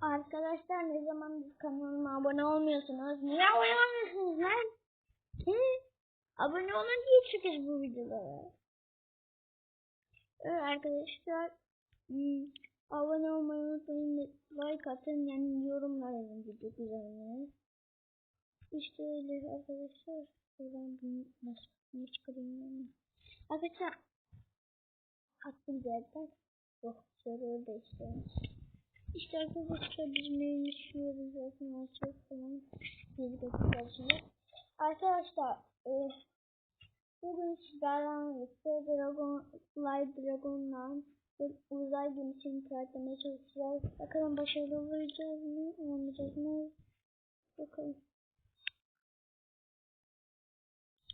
Arkadaşlar ne zaman kanalıma abone olmuyorsunuz? Niye abone olmuyorsunuz lan? Hı? Abone olun diye çıkış bu videolara. Evet arkadaşlar. hmm, abone olmayı unutmayın. Like atın yani yorumlar yazın video güzelliğine. İşte öyle arkadaşlar. Buradan bunu nasıl bunu çıkarayım. Arkadaşlar. Attım zaten. Yok server de işte. İşte arkadaşlar bizim evimiz şurada zaten açık falan. Arkadaşlar e, bugün sizlerle birlikte Dragon, Light Dragon'la uzay gemisini tartmaya çalışacağız. Bakalım başarılı olacağız mı? Olmayacağız mı? Bakalım.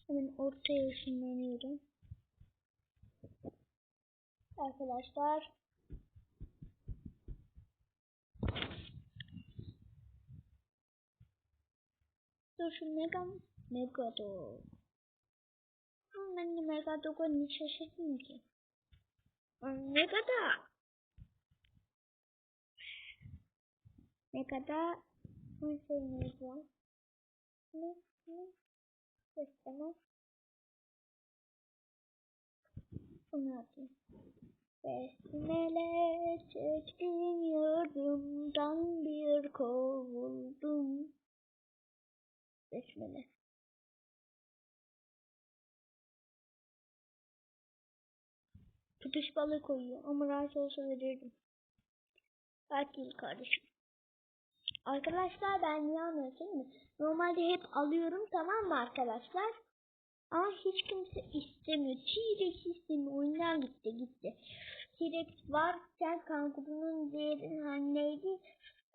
Hemen ortaya ışınlanıyorum. Arkadaşlar Dur şu Mega Megadog. Ama ben de Megadog'a niye şaşırdım ki? Megada. Megada. Ne şeyimiz var? Ne? Ne? Besleme. Bunu atayım. Besmele çektim yurdumdan bir kovuldum. Besmele. Tutuş balığı koyuyor ama rahat olsa verirdim. Belki değil kardeşim. Arkadaşlar ben niye anlıyorsun mi? Normalde hep alıyorum tamam mı arkadaşlar? Ama hiç kimse istemiyor. T-Rex istemiyor. Oyundan gitti gitti. T-Rex varken kangurunun değeri hani neydi?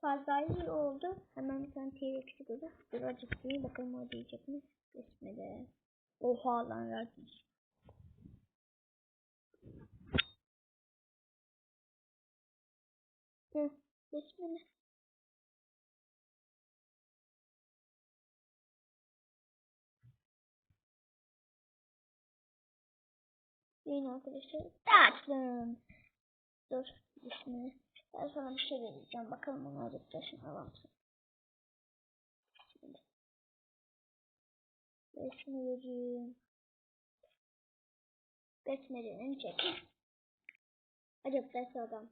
Fazlayı oldu. Hemen bir tane T-Rex'i gördüm. Birazcık değil bakalım o diyecek mi? Besmele. Oha lan verdim. Hı, besmele. Yine arkadaşlar. Açtım. Dur. Bismillah. Ben sana bir şey vereceğim. Bakalım onu alacaklar. Şunu alalım. Bismillah. Besme vereyim. Besmelerini çek. Acaba ders adam.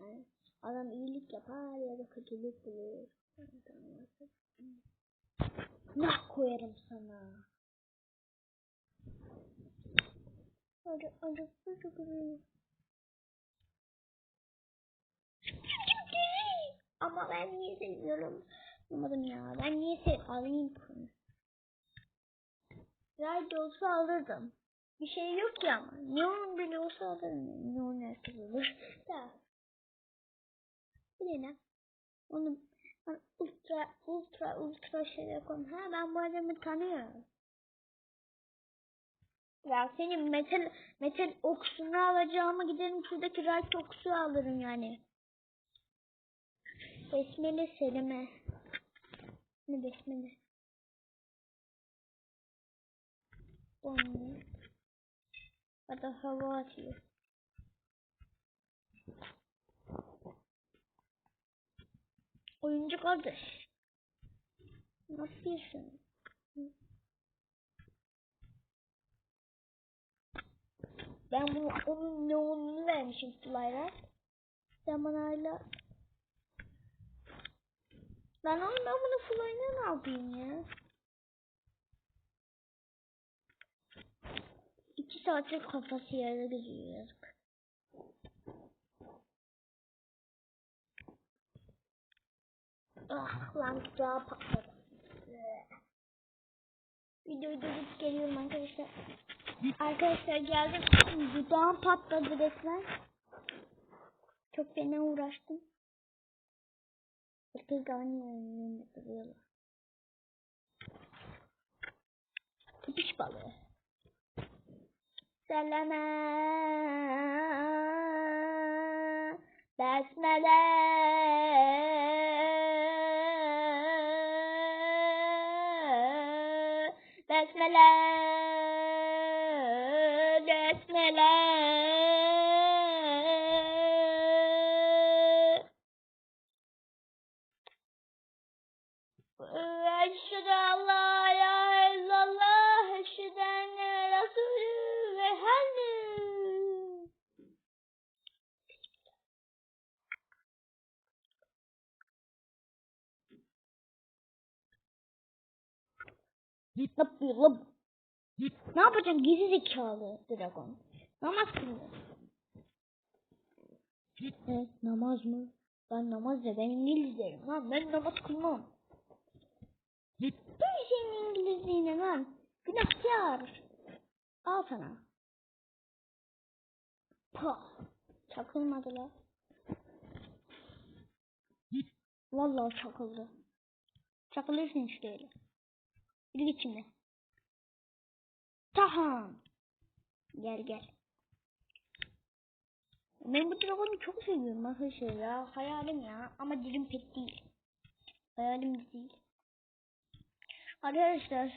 Yani adam iyilik yapar ya da kötülük bulur. Nah koyarım sana. Hadi hadi hadi. Ama ben niye seviyorum? Anlamadım ya. Ben niye sev alayım bunu? Ride olsa alırdım. Bir şey yok ya ama. Neon bile olsa alırım. Neon nerede olur? Da. Bu ne lan? Onu ben ultra ultra ultra şeyler koyun. Ha ben bu adamı tanıyorum. Ya senin metal metal okusunu alacağıma giderim şuradaki right okusu alırım yani. Besmele Selime. Ne besmele? Onu. Hatta hava atıyor. Oyuncu kardeş. Ne yapıyorsun? Ben bunu onun yoğunluğunu vermişim Fly'lar. Sen bana hala ben onu ben bunu Fly'ına ne yapayım ya? İki saattir kafası yerde yazık. Ah lan daha patladı. Videoyu durdurup geliyorum arkadaşlar. Arkadaşlar geldim. Dudağım patladı resmen. Çok fena uğraştım. Aynı oyunu duruyorlar. Köpüş balığı. Seleme. Besmele. Ne yapıyor la bu? Ne yapacaksın gizli zekalı dragon? Namaz kılıyor. Ne? Namaz mı? Ben namaz da ben İngiliz derim lan. Ben namaz kılmam. Bu senin İngilizliğine lan. Günahkar. Al sana. Pah. Çakılmadı la. Vallahi çakıldı. Çakılırsın işte öyle. Git şimdi. Taham. Gel gel. Ben bu dragonu çok seviyorum arkadaşlar ya. Hayalim ya. Ama dilim pek değil. Hayalim de değil. Arkadaşlar.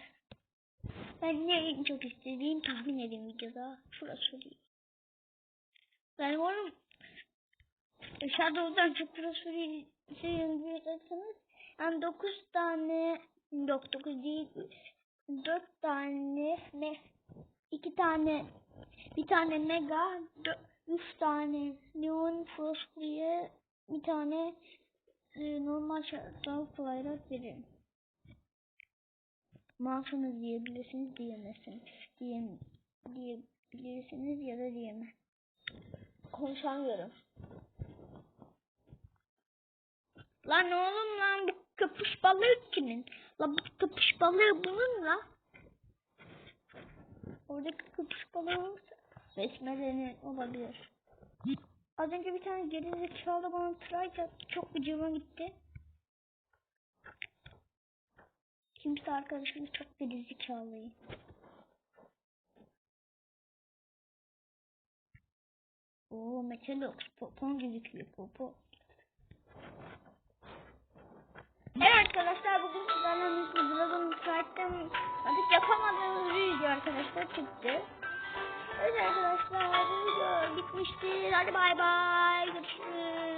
Ben ne en çok istediğim tahmin edin videoda. Şurası değil. Ben onu Shadow'dan çok profesörü şey diyorsanız yani 9 tane yok 9 değil 4 tane ne 2 tane bir tane mega 3 tane neon frost diye bir tane e, normal şartlar flyrat veririm. Mouse'unuz diyebilirsiniz diyemezsiniz. Diye, diyebilirsiniz ya da diyemez. Konuşamıyorum. Lan oğlum lan bu köpüş balığı kimin? Lan bu köpüş balığı bunun la. Oradaki köpüş balığı seçmeleri olabilir. Az önce bir tane gerizekalı bana try yaptı. Çok gıcıma gitti. Kimse arkadaşımız çok gerizekalıyım. Oo Metalox popon gözüküyor popo. Arkadaşlar çıktı. Evet arkadaşlar bitmiştir. Hadi bay bay. Görüşürüz.